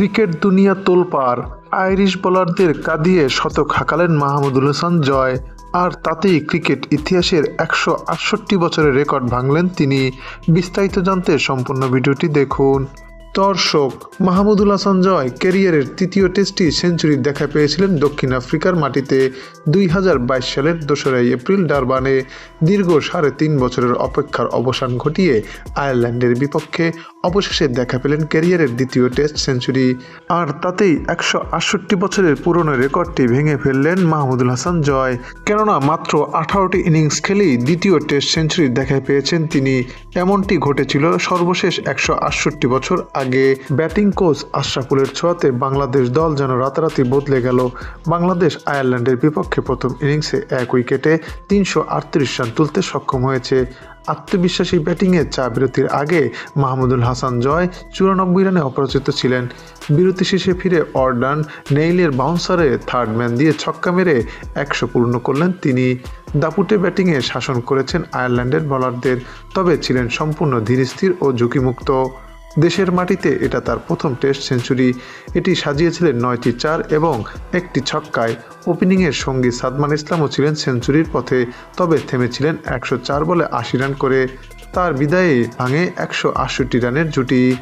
Cricket দুনিয়া তোলপাড়। Irish বোলারদের কাঁদিয়ে শতক হাঁকালেন মাহমুদুল হাসান জয়। আর তাতেই ক্রিকেট ইতিহাসের একশো আটষট্টি বছরের রেকর্ড ভাঙলেন তিনি। বিস্তারিত জানতে সম্পূর্ণ ভিডিওটি দেখুন। দর্শক, মাহমুদুল হাসান জয় ক্যারিয়ারের তৃতীয় টেস্টটি সেঞ্চুরি দেখা পেয়েছিলেন দক্ষিণ আফ্রিকার মাটিতে দুই হাজার বাইশ সালের দোসরা এপ্রিল ডারবানে। দীর্ঘ সাড়ে তিন বছরের অপেক্ষার অবসান ঘটিয়ে আয়ারল্যান্ডের বিপক্ষে অবশেষে দেখা পেলেন ক্যারিয়ারের দ্বিতীয় টেস্ট সেঞ্চুরি। আর তাতেই একশো আটষট্টি বছরের পুরনো রেকর্ডটি ভেঙে ফেললেন মাহমুদুল হাসান জয়। কেননা মাত্র আঠারোটি ইনিংস খেলেই দ্বিতীয় টেস্ট সেঞ্চুরি দেখা পেয়েছেন তিনি। এমনটি ঘটেছিল সর্বশেষ একশো আটষট্টি বছর আগে। ব্যাটিং কোচ আশরাফুলের ছোঁয়াতে বাংলাদেশ দল যেন রাতারাতি বদলে গেল। বাংলাদেশ আয়ারল্যান্ডের বিপক্ষে প্রথম ইনিংসে এক উইকেটে তিনশো আটত্রিশ রান তুলতে সক্ষম হয়েছে। আত্মবিশ্বাসী ব্যাটিংয়ে চা বিরতির আগে মাহমুদুল হাসান জয় চুরানব্বই রানে অপরাজিত ছিলেন। বিরতি শেষে ফিরে অর্ডান নেইলের বাউন্সারে থার্ড ম্যান দিয়ে ছক্কা মেরে একশো পূর্ণ করলেন তিনি। দাপুটে ব্যাটিংয়ে শাসন করেছেন আয়ারল্যান্ডের বলারদের, তবে ছিলেন সম্পূর্ণ ধীরস্থির ও ঝুঁকিমুক্ত। দেশের মাটিতে এটা তার প্রথম টেস্ট সেঞ্চুরি। এটি সাজিয়েছিলেন নয়টি চার এবং একটি ছক্কায়। ওপেনিংয়ের সঙ্গী সাদমান ইসলামও ছিলেন সেঞ্চুরির পথে, তবে থেমেছিলেন একশো চার বলে আশি রান করে। তার বিদায়ে ভাঙে একশো আটষট্টি রানের জুটি।